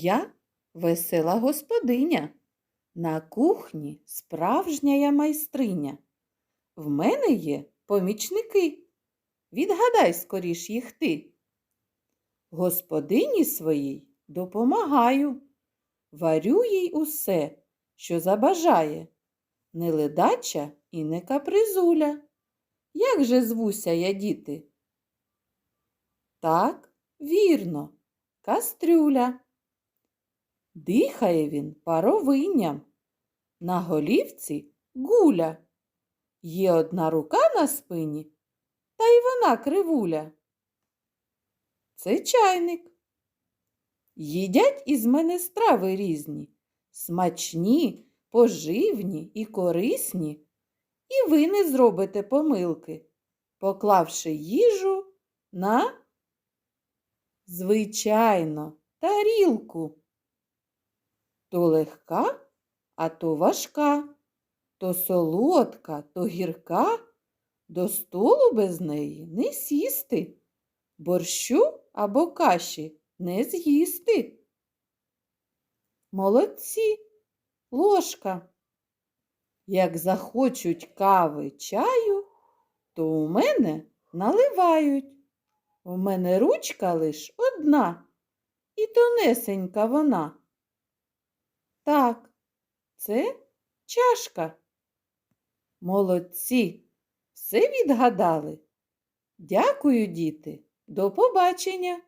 Я весела господиня. На кухні справжня я майстриня. В мене є помічники. Відгадай скоріш їх ти. Господині своїй допомагаю. Варю їй усе, що забажає. Не ледача і не капризуля. Як же звуся я, діти? Так, вірно, кастрюля. Дихає він паровинням. На голівці гуля. Є одна рука на спині, та й вона кривуля. Це чайник. Їдять із мене страви різні, смачні, поживні і корисні. І ви не зробите помилки, поклавши їжу на, звичайно, тарілку. То легка, а то важка, то солодка, то гірка, до столу без неї не сісти, борщу або каші не з'їсти. Молодці, ложка. Як захочуть кави чаю, то у мене наливають. У мене ручка лиш одна, і тонесенька вона. Так, це чашка. Молодці, все відгадали. Дякую, діти, до побачення.